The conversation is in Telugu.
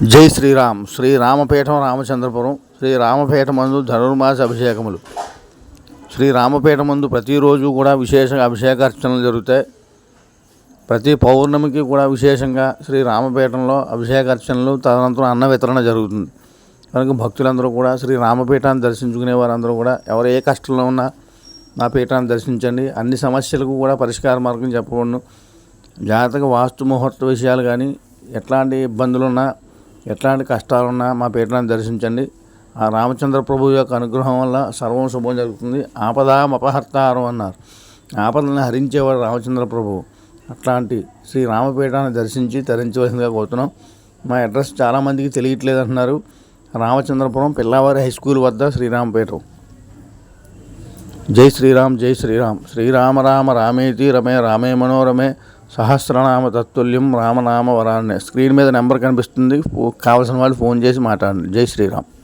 జై శ్రీరామ్. శ్రీ రామపీఠం రామచంద్రపురం. శ్రీ రామపీఠ మందు ధనుర్మాస అభిషేకములు. శ్రీ రామపీఠ మందు ప్రతిరోజు కూడా విశేషంగా అభిషేకార్చనలు జరుగుతాయి. ప్రతి పౌర్ణమికి కూడా విశేషంగా శ్రీ రామపీఠంలో అభిషేకార్చనలు తదనంతరం అన్న వితరణ జరుగుతుంది. కనుక భక్తులందరూ కూడా శ్రీ రామపీఠాన్ని దర్శించుకునే వారందరూ కూడా ఎవరు ఏ కష్టంలో ఉన్నా నా పీఠాన్ని దర్శించండి. అన్ని సమస్యలకు కూడా పరిష్కార మార్గం చెప్పబడును. జాతక వాస్తు ముహూర్త విషయాలు కానీ ఎట్లాంటి ఇబ్బందులున్నా ఎట్లాంటి కష్టాలున్నా మా పీఠాన్ని దర్శించండి. ఆ రామచంద్ర ప్రభు యొక్క అనుగ్రహం వల్ల సర్వం శుభం జరుగుతుంది. ఆపదాం అపహర్తారం అన్నారు. ఆపదలను హరించేవాడు రామచంద్ర ప్రభు. అట్లాంటి శ్రీ రామపీఠాన్ని దర్శించి తరించవలసిందిగా కోరుతున్నాం. మా అడ్రస్ చాలామందికి తెలియట్లేదు అంటున్నారు రామచంద్రపురం పిల్లవారి హై స్కూల్ వద్ద శ్రీరామపేట జై శ్రీరామ్ జై శ్రీరామ్. శ్రీరామ రామ రామేతి రమే రామే మనోరమే. సహస్రనామ తత్తుల్యం రామనామ వరాన్ని స్క్రీన్ మీద నెంబర్ కనిపిస్తుంది. ఫో- కావాల్సిన వాళ్ళు ఫోన్ చేసి మాట్లాడండి. జై శ్రీరామ్.